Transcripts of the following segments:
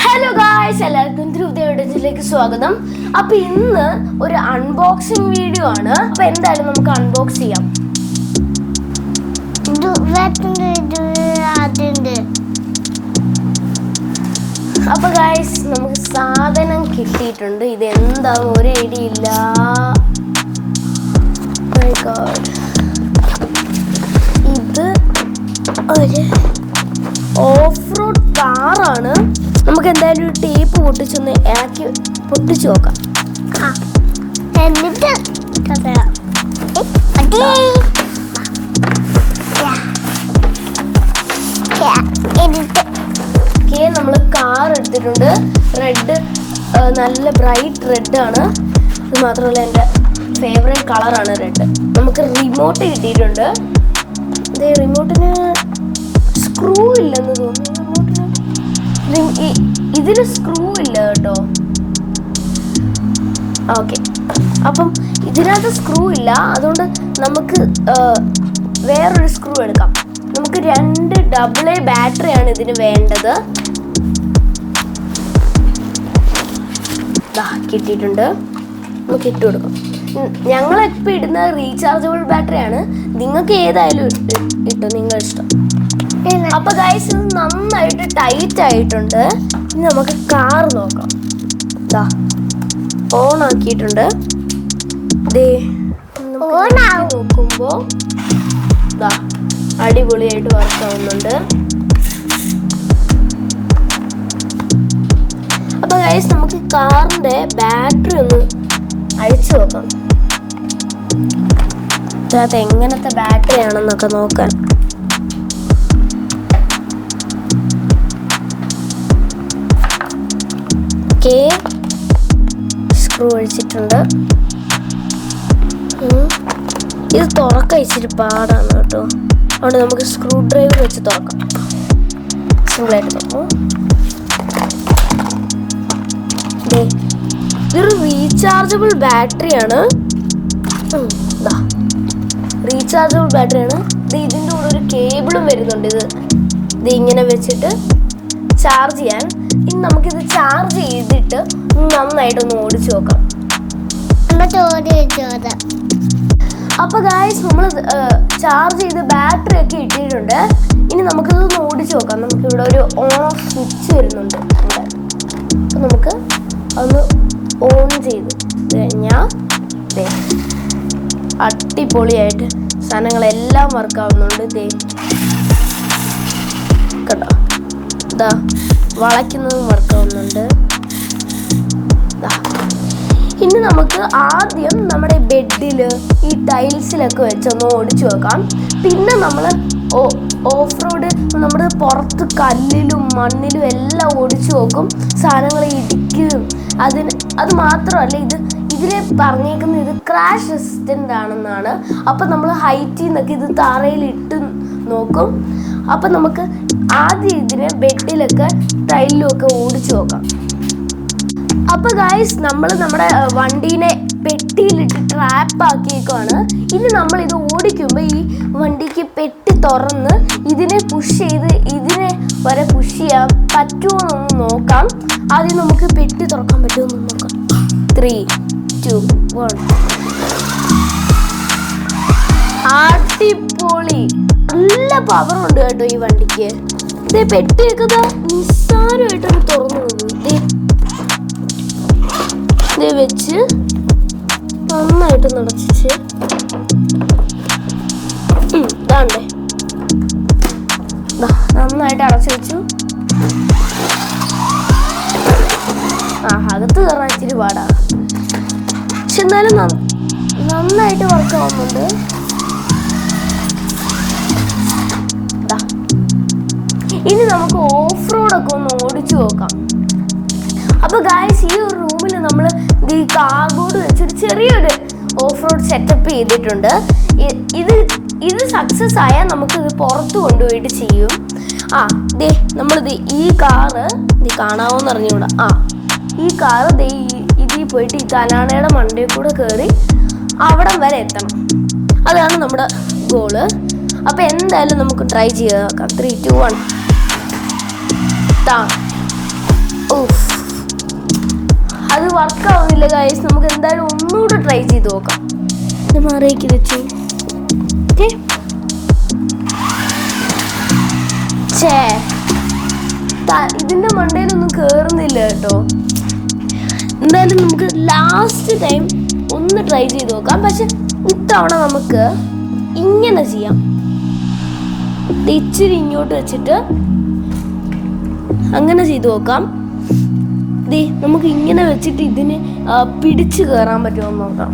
Hello guys എല്ലാവർക്കും ധ്രുവദേവിലേക്ക് സ്വാഗതം. അപ്പൊ ഇന്ന് ഒരു അൺബോക്സിംഗ് വീഡിയോ ആണ്. അപ്പൊ എന്തായാലും നമുക്ക് അൺബോക്സ് ചെയ്യാം. അപ്പൊ ഗായ്സ് നമുക്ക് സാധനം കിട്ടിയിട്ടുണ്ട്. ഇത് എന്താ ഒരു ഐഡിയ ഇല്ല. God. ഇത് ഒരു ഓഫ് റോഡ് കാറാണ്. നമുക്ക് എന്തായാലും ഒരു ടേപ്പ് പൊട്ടിച്ചൊന്ന് ഇളക്കി പൊട്ടിച്ചു നോക്കാം. എന്നിട്ട് നമ്മൾ കാർ എടുത്തിട്ടുണ്ട്. റെഡ് നല്ല ബ്രൈറ്റ് റെഡ് ആണ് അത് മാത്രമല്ല എന്റെ ഫേവറേറ്റ് കളറാണ് റെഡ്. നമുക്ക് റിമോട്ട് കിട്ടിയിട്ടുണ്ട്. അതെ റിമോട്ടിന് സ്ക്രൂ ഇല്ലെന്ന് തോന്നുന്നു. ഇതിന് സ്ക്രൂ ഇല്ല കേട്ടോ. ഓക്കെ അപ്പം ഇതിനകത്ത് സ്ക്രൂ ഇല്ല. അതുകൊണ്ട് നമുക്ക് വേറൊരു സ്ക്രൂ എടുക്കാം. നമുക്ക് രണ്ട് ഡബിൾ എ ബാറ്ററിയാണ് ഇതിന് വേണ്ടത്. കിട്ടിയിട്ടുണ്ട്. നമുക്ക് ഇട്ട് കൊടുക്കാം. ഞങ്ങളിപ്പോൾ ഇടുന്ന റീചാർജബിൾ ബാറ്ററിയാണ് നിങ്ങൾക്ക് ഏതായാലും ഇട്ട്? നിങ്ങൾ ഇഷ്ടം അപ്പൊ ഗൈസ് ഇത് നന്നായിട്ട് ടൈറ്റ് ആയിട്ടുണ്ട്. ഇനി നമുക്ക് കാർ നോക്കാം. ഓൺ ആക്കിയിട്ടുണ്ട്. നോക്കുമ്പോ അടിപൊളിയായിട്ട് വർക്ക് ആവുന്നുണ്ട്. അപ്പൊ ഗൈസ് നമുക്ക് കാറിന്റെ ബാറ്ററി ഒന്ന് അഴിച്ചു നോക്കാം. ഇതിനകത്ത് എങ്ങനത്തെ ബാറ്ററി ആണെന്നൊക്കെ നോക്കാൻ ഓക്കെ സ്ക്രൂ അഴിച്ചിട്ടുണ്ട്. ഉം. ഇത് തുറക്കാൻ ഇച്ചിരി പാടാണ് കേട്ടോ. അതുകൊണ്ട് നമുക്ക് സ്ക്രൂ ഡ്രൈവർ വെച്ച് തുറക്കാം. സിമ്പിളായിട്ട് തുറക്കും. ഇതൊരു റീചാർജബിൾ ബാറ്ററിയാണ് റീചാർജബിൾ ബാറ്ററിയാണ് ഇത് ഇതിന്റെ കൂടെ ഒരു കേബിളും വരുന്നുണ്ട് ഇത്. ഇത് ഇങ്ങനെ വെച്ചിട്ട് ചാർജ് ചെയ്യാൻ ഇനി നമുക്കിത് ചാർജ് ചെയ്തിട്ട് നന്നായിട്ട് ഒന്ന് ഓടിച്ചു നോക്കാം. അമ്മ ചോറ് ചോറ് അപ്പൊ ഗായ്സ് നമ്മൾ ചാർജ് ചെയ്ത് ബാറ്ററി ഒക്കെ ഇട്ടിട്ടുണ്ട്. ഇനി നമുക്കിത് ഒന്ന് ഓടിച്ചു നോക്കാം. നമുക്ക് ഇവിടെ ഒരു ഓൺ ഓഫ് സ്വിച്ച് വരുന്നുണ്ട്. അപ്പോൾ അപ്പൊ നമുക്ക് ഒന്ന് ഓൺ ചെയ്ത് കഴിഞ്ഞാൽ അടിപൊളിയായിട്ട് സാധനങ്ങളെല്ലാം വർക്കാവുന്നുണ്ട് ദേ. ഇതാ വളയ്ക്കുന്നതും വർക്കാവുന്നുണ്ട്. ഇനി നമുക്ക് ആദ്യം നമ്മുടെ ബെഡിൽ ഈ ടൈൽസിലൊക്കെ വെച്ചൊന്ന് ഓടിച്ചു വെക്കാം. പിന്നെ നമ്മൾ ഓഫ് റോഡ് നമ്മുടെ പുറത്ത് കല്ലിലും മണ്ണിലും എല്ലാം ഓടിച്ചു നോക്കും സാധനങ്ങൾ ഇടിക്കും. അതിന് അത് മാത്രമല്ല ഇത് ഇതിൽ പറഞ്ഞേക്കുന്ന ഇത് ക്രാഷ് റെസിസ്റ്റന്റ് ആണെന്നാണ്. അപ്പം നമ്മൾ ഹൈറ്റിൽ നിന്നൊക്കെ ഇത് താറയിൽ ഇട്ട് നോക്കും. അപ്പം നമുക്ക് ആദ്യം ഇതിനെ ബെഡിലൊക്കെ ടൈലിലും ഒക്കെ ഓടിച്ചു നോക്കാം. അപ്പൊ ഗായ്സ് നമ്മൾ നമ്മുടെ വണ്ടീനെ പെട്ടിയിലിട്ട് ട്രാപ്പ് ആക്കിയേക്കുവാണ്. ഇനി നമ്മൾ ഇത് ഓടിക്കുമ്പോൾ ഈ വണ്ടിക്ക് പെട്ടി തുറന്ന് ഇതിനെ പുഷ് ചെയ്ത് ഇതിനെ വരെ പുഷ് ചെയ്യാൻ പറ്റുമോ എന്ന് നോക്കാം. ആദ്യം നമുക്ക് പെട്ടി തുറക്കാൻ പറ്റുമോ എന്ന് നോക്കാം. ത്രീ ടു വൺ അടിപൊളി. നല്ല പവർ ഉണ്ട് കേട്ടോ ഈ വണ്ടിക്ക്. ഇതേ പെട്ടിയൊക്കെ നിസ്സാരമായിട്ടൊന്ന് തുറന്നു ഇത് വെച്ച് നന്നായിട്ട് നടച്ചിച്ച് ഇതാണ്ടേ. നന്നായിട്ട് അടച്ചു വെച്ചു. ആ അകത്ത് കയറാൻ ഇച്ചിരി പാടാ. പക്ഷെ എന്നാലും നന്നായിട്ട് വർക്ക് ആവുന്നുണ്ട്. ഇനി നമുക്ക് ഓഫ് റോഡൊക്കെ ഒന്ന് ഓടിച്ചു നോക്കാം. അപ്പൊ ഗായ്സ് ഈ ഒരു റൂമിൽ നമ്മൾ ഈ കാർബോർഡ് വെച്ചൊരു ചെറിയൊരു ഓഫ് റോഡ് സെറ്റപ്പ് ചെയ്തിട്ടുണ്ട് ഇത് ഇത് സക്സസ് ആയാൽ നമുക്ക് ഇത് പുറത്ത് കൊണ്ടുപോയിട്ട് ചെയ്യും. ആ ദേ നമ്മളിത് ഈ കാറ് ഇത് കാണാവോന്ന് അറിഞ്ഞൂടാ ആ ഈ കാറ് ദേ ഇതിൽ പോയിട്ട് ഈ തലാണയുടെ മണ്ടയിൽ കൂടെ കയറി അവിടം വരെ എത്തണം. അതാണ് നമ്മുടെ ഗോൾ അപ്പോൾ എന്തായാലും നമുക്ക് ട്രൈ നോക്കാം ത്രീ ടു വൺ ഉഫ്. അത് വർക്ക് ആവുന്നില്ല ഗൈസ് നമുക്ക് എന്തായാലും ഒന്നുകൂടെ ട്രൈ ചെയ്ത് നോക്കാം. ഇത് മാറിയേക്ക് വെച്ചു. ഓക്കെ ഇതിന്റെ ത- ഇതിന്റെ മണ്ടയിലൊന്നും കയറുന്നില്ല കേട്ടോ. എന്തായാലും നമുക്ക് ലാസ്റ്റ് ടൈം ഒന്ന് ട്രൈ ചെയ്ത് നോക്കാം. പക്ഷെ ഇത്തവണ നമുക്ക് ഇങ്ങനെ ചെയ്യാം. ഇച്ചിരി ഇങ്ങോട്ട് വെച്ചിട്ട് അങ്ങനെ ചെയ്തു നോക്കാം. ദേ നമുക്ക് ഇങ്ങനെ വെച്ചിട്ട് ഇതിന് പിടിച്ചു കയറാൻ പറ്റുമോ എന്ന് നോക്കാം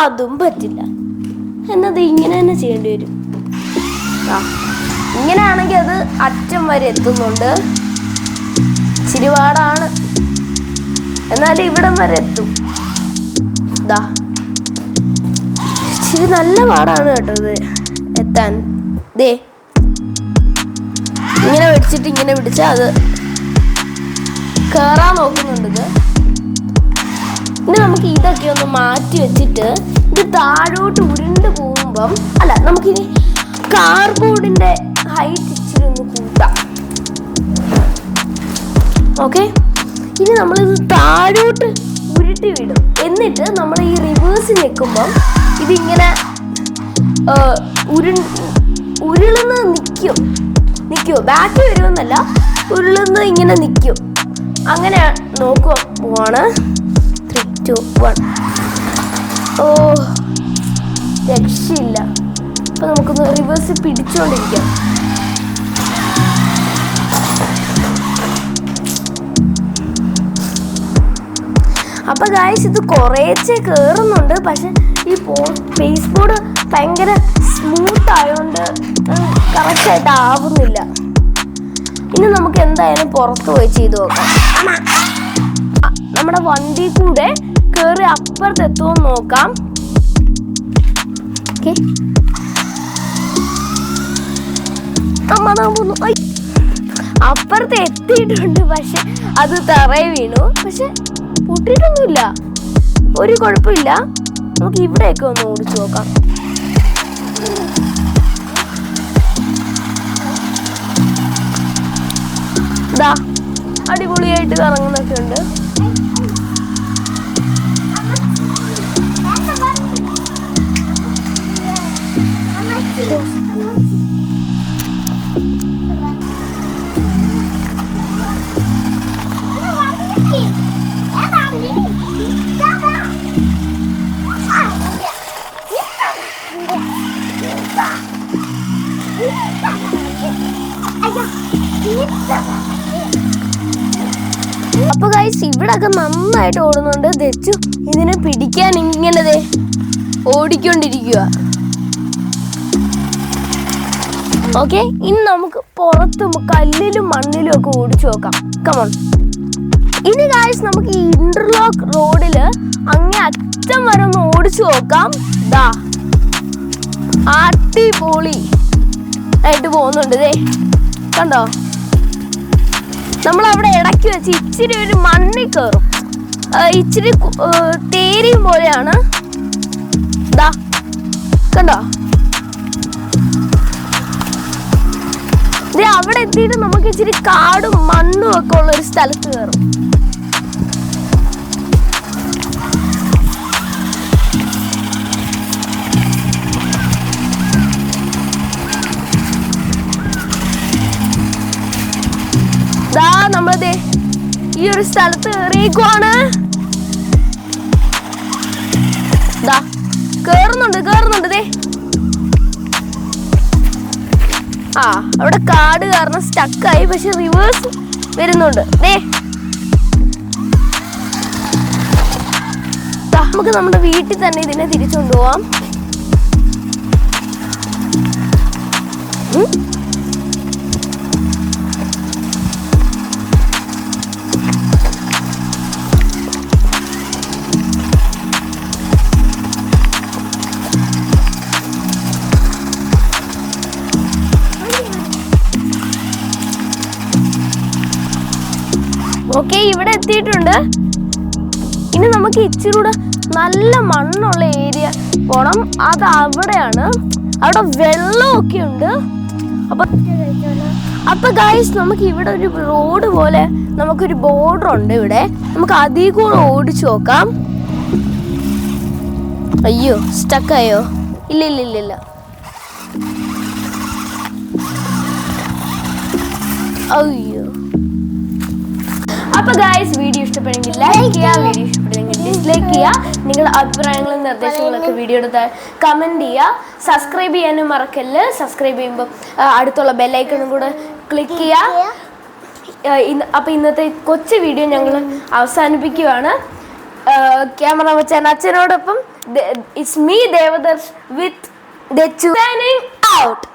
അതും പറ്റില്ല. എന്നത് ഇങ്ങനെ തന്നെ ചെയ്യേണ്ടി വരും. ആ ഇങ്ങനെയാണെങ്കിൽ അത് അറ്റം വരെ എത്തുന്നുണ്ട്. ചിരിപാടാണ് പാടാണ് എന്നാലും ഇവിടം വരെ എത്തും. ദാ. ഇത് നല്ല പാടാണ് കേട്ടോ എത്താൻ. ദേ ഇങ്ങനെ വെച്ചിട്ട് ഇങ്ങനെ പിടിച്ച് അത് കേറാൻ നോക്കുന്നുണ്ട് ഇത്. ഇനി നമുക്ക് ഇതൊക്കെ ഒന്ന് മാറ്റി വെച്ചിട്ട് ഇത് താഴോട്ട് ഉരുണ്ട് പോകുമ്പം അല്ല നമുക്കിനി കാർബോർഡിന്റെ ഹൈറ്റ് ഇച്ചിരി ഒന്ന് കൂട്ടാം. ഓക്കെ ഇനി നമ്മളിത് താഴോട്ട് ഉരുട്ടി വിടും. എന്നിട്ട് നമ്മൾ ഈ റിവേഴ്സ് നിൽക്കുമ്പം ഇതിങ്ങനെ ഉരു ഉരുളുന്നത് നിൽക്കും. നിൽക്കുമോ ബാക്ക് വരുമെന്നല്ല ഉരുളുന്ന് ഇങ്ങനെ നിൽക്കും അങ്ങനെ നോക്കുക പോവാണ് ത്രീ ടു വൺ ഓ രക്ഷയില്ല. അപ്പൊ നമുക്കൊന്ന് റിവേഴ്സ് പിടിച്ചുകൊണ്ടിരിക്കാം അപ്പൊ ഗായ്സ് ഇത് കുറേച്ചേ കേറുന്നുണ്ട്. പക്ഷെ ഈ ഫേസ്ബോർഡ് ഫേസ് ബോർഡ് ഭയങ്കര സ്മൂത്ത് ആയതുകൊണ്ട് കറക്റ്റ് ആയിട്ട് ആവുന്നില്ല. ഇനി നമുക്ക് എന്തായാലും പുറത്ത് പോയി ചെയ്ത് നോക്കാം. നമ്മുടെ വണ്ടി കൂടെ കയറി അപ്പുറത്ത് എത്തുമോ നോക്കാം അപ്പുറത്ത് എത്തിയിട്ടുണ്ട് പക്ഷെ അത് തറയെ വീണു. പക്ഷെ പൊട്ടിയിട്ടൊന്നുമില്ല. ഒരു കുഴപ്പമില്ല. നമുക്ക് ഇവിടെയൊക്കെ ഒന്ന് ഓടിച്ചു നോക്കാം. ദാ അടിപൊളിയായിട്ട് കറങ്ങുന്നൊക്കെ ഉണ്ട്. അപ്പൊ ഗൈസ് ഇവിടൊക്കെ നന്നായിട്ട് ഓടുന്നുണ്ട്. തെച്ചു ഇതിനെ പിടിക്കാൻ ഇങ്ങനെ ദേ ഓടിക്കൊണ്ടിരിക്കുക ഓക്കെ ഇനി നമുക്ക് പുറത്തും കല്ലിലും മണ്ണിലും ഒക്കെ ഓടിച്ചു നോക്കാം. കമോൺ ഇനി ഗായ്സ് നമുക്ക് ഈ ഇന്റർലോക്ക് റോഡിൽ അങ്ങേ അറ്റം വരെ ഒന്ന് ഓടിച്ചു നോക്കാം. ദാ അടിപൊളി. ആയിട്ട് പോകുന്നുണ്ട് ദേ. കണ്ടോ? നമ്മൾ അവിടെ ഇടയ്ക്ക് വെച്ച് ഇച്ചിരി ഒരു മണ്ണിൽ കയറും ഇച്ചിരി തേരിയും പോലെയാണ്. ദാ കണ്ടോ? അവിടെ എത്തിയിട്ട് നമുക്ക് ഇച്ചിരി കാടും മണ്ണും ഒക്കെ ഉള്ള ഒരു സ്ഥലത്ത് കയറും നമ്മളതേ ഈ ഒരു സ്ഥലത്ത് കയറിയേക്കുവാണ് കേറുന്നുണ്ട് കേറുന്നുണ്ട് ദേ. ആ അവിടെ കാട് കാരണം സ്റ്റക്കായി പക്ഷെ റിവേഴ്സ് വരുന്നുണ്ട്. ദേ. നമുക്ക് നമ്മുടെ വീട്ടിൽ തന്നെ ഇതിനെ തിരിച്ചുകൊണ്ട് ഇവിടെ എത്തിയിട്ടുണ്ട്. ഇനി നമുക്ക് ഇച്ചിരി കൂടെ നല്ല മണ്ണുള്ള ഏരിയ പോണം. അത് അവിടെയാണ്. അവിടെ വെള്ളമൊക്കെ ഉണ്ട്. അപ്പൊ അപ്പൊ ഗൈസ് നമുക്ക് ഇവിടെ ഒരു റോഡ് പോലെ നമുക്കൊരു ബോർഡർ ഉണ്ട് ഇവിടെ. നമുക്ക് അതിൽ കൂടെ ഓടിച്ചു നോക്കാം. അയ്യോ സ്റ്റക്കായോ ഇല്ല ഇല്ല ഇല്ല ഇല്ല. അയ്യോ. അപ്പൊ ഗായ്സ് വീഡിയോ ഇഷ്ടപ്പെടുമെങ്കിൽ ലൈക്ക് ചെയ്യുക വീഡിയോ ഇഷ്ടപ്പെടുമെങ്കിൽ ഡിസ്ലൈക്ക് ചെയ്യുക നിങ്ങളുടെ അഭിപ്രായങ്ങളും നിർദ്ദേശങ്ങളൊക്കെ വീഡിയോയുടെ കമന്റ് ചെയ്യുക സബ്സ്ക്രൈബ് ചെയ്യാനും മറക്കല്ല്. സബ്സ്ക്രൈബ് ചെയ്യുമ്പോൾ അടുത്തുള്ള ബെല്ലൈക്കണും കൂടെ ക്ലിക്ക് ചെയ്യുക അപ്പൊ ഇന്ന് അപ്പോൾ ഇന്നത്തെ കൊച്ചു വീഡിയോ ഞങ്ങൾ അവസാനിപ്പിക്കുകയാണ് ക്യാമറ വെച്ചാൻ അച്ഛനോടൊപ്പം it's me Devadarsh with out